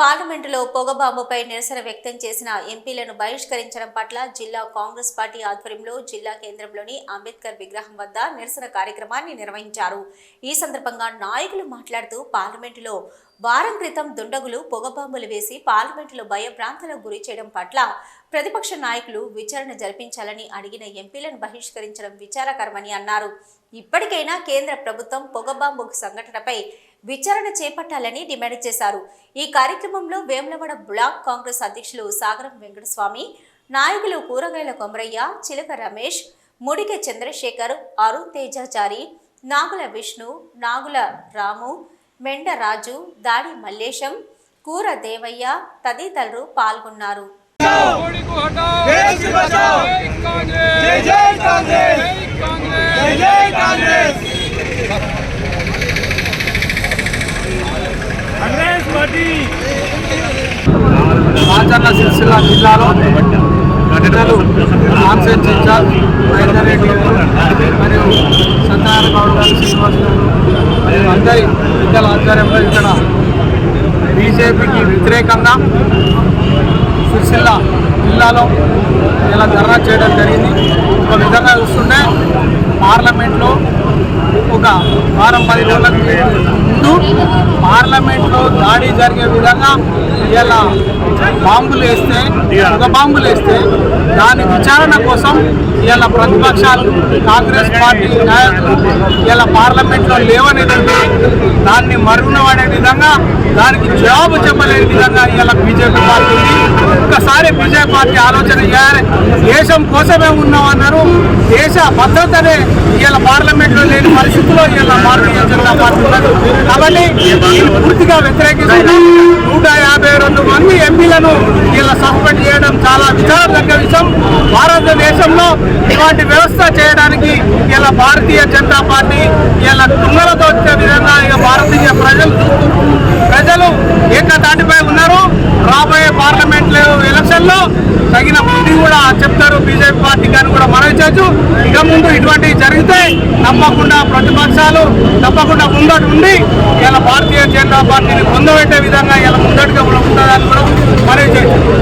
పార్లమెంటులో పొగబాంబుపై నిరసన వ్యక్తం చేసిన ఎంపీలను బహిష్కరించడం పట్ల జిల్లా కాంగ్రెస్ పార్టీ ఆధ్వర్యంలో జిల్లా కేంద్రంలోని అంబేద్కర్ విగ్రహం వద్ద నిరసన కార్యక్రమాన్ని నిర్వహించారు. ఈ సందర్భంగా నాయకులు మాట్లాడుతూ పార్లమెంటులో వారం క్రితం దుండగులు పొగబాంబులు వేసి పార్లమెంటులో భయభ్రాంతులకు గురి చేయడం పట్ల ప్రతిపక్ష నాయకులు విచారణ జరిపించాలని అడిగిన ఎంపీలను బహిష్కరించడం విచారకరమని అన్నారు. ఇప్పటికైనా కేంద్ర ప్రభుత్వం పొగబాంబు సంఘటనపై విచారణ చేపట్టాలని డిమాండ్ చేశారు. ఈ కార్యక్రమంలో వేములవాడ బ్లాక్ కాంగ్రెస్ అధ్యక్షులు సాగరం వెంకటస్వామి నాయకులు కూరగాయల కొమరయ్య చిలక రమేష్ ముడికె చంద్రశేఖర్ అరుణ్ తేజాచారి నాగుల విష్ణు నాగుల రాము మెండ రాజు దాడి మల్లేశం కూర దేవయ్య తదితరులు పాల్గొన్నారు. ఆచరణ సిరిసిల్ల జిల్లాలో ఘటనలు ఆన్సర్ చించాల్ రైతారెడ్డి మరియు సత్యనారాయణ గౌడ్ గారు శ్రీనివాస్ గారు అందరి పెద్దల ఆధ్వర్యంలో ఇక్కడ బీజేపీకి వ్యతిరేకంగా సిరిసిల్ల జిల్లాలో ఇలా ధర్నా చేయడం జరిగింది. ఒక విధంగా చూస్తుంటే పార్లమెంట్లో ఒక వారం పది రోజులకు ముందు పార్లమెంట్లో దాడి జరిగే విధంగా ఇలా బాంబులు వేస్తే ఒక బాంబులు వేస్తే దాని విచారణ కోసం ఇలా ప్రతిపక్షాలు కాంగ్రెస్ పార్టీ నాయకులు ఇలా పార్లమెంట్లో లేవనేదంటే దాన్ని మరుగున పడే విధంగా దానికి జవాబు చెప్పలేని విధంగా ఇలా బీజేపీ పార్టీ ఒక్కసారి బీజేపీ పార్టీ ఆలోచన చేయాలి. దేశం కోసమే ఉన్నామన్నారు దేశ భద్రతనే ఇలా పార్లమెంట్లో లేని పరిస్థితుల్లో ఇలా భారతీయ జనతా పార్టీ కాబట్టి పూర్తిగా వ్యతిరేకిస్తున్నాం నూట యాభై రెండు మంది ఎంపీలను ఇలా సస్పెండ్ చేయడం చాలా విచారదగ్గ విషయం. భారతదేశంలో ఇలాంటి వ్యవస్థ చేయడానికి ఇలా భారతీయ జనతా పార్టీ ఇలా తుంగలతో వచ్చే విధంగా ఇక భారతీయ ప్రజలు ప్రజలు ఏకతాటిపై ఉన్నారు. రాబోయే పార్లమెంట్ ఎలక్షన్లో తగిన బుద్ధి కూడా చెప్తారు బీజేపీ పార్టీ కానీ కూడా మనవి చేయొచ్చు ఇక ముందు ఇటువంటివి జరిగితే తప్పకుండా ప్రతిపక్షాలు తప్పకుండా ముందటి ఉండి ఇలా భారతీయ జనతా పార్టీని పొందబెట్టే విధంగా ఇలా ముందటిగా ఉంటుందని కూడా మనవి చేయొచ్చు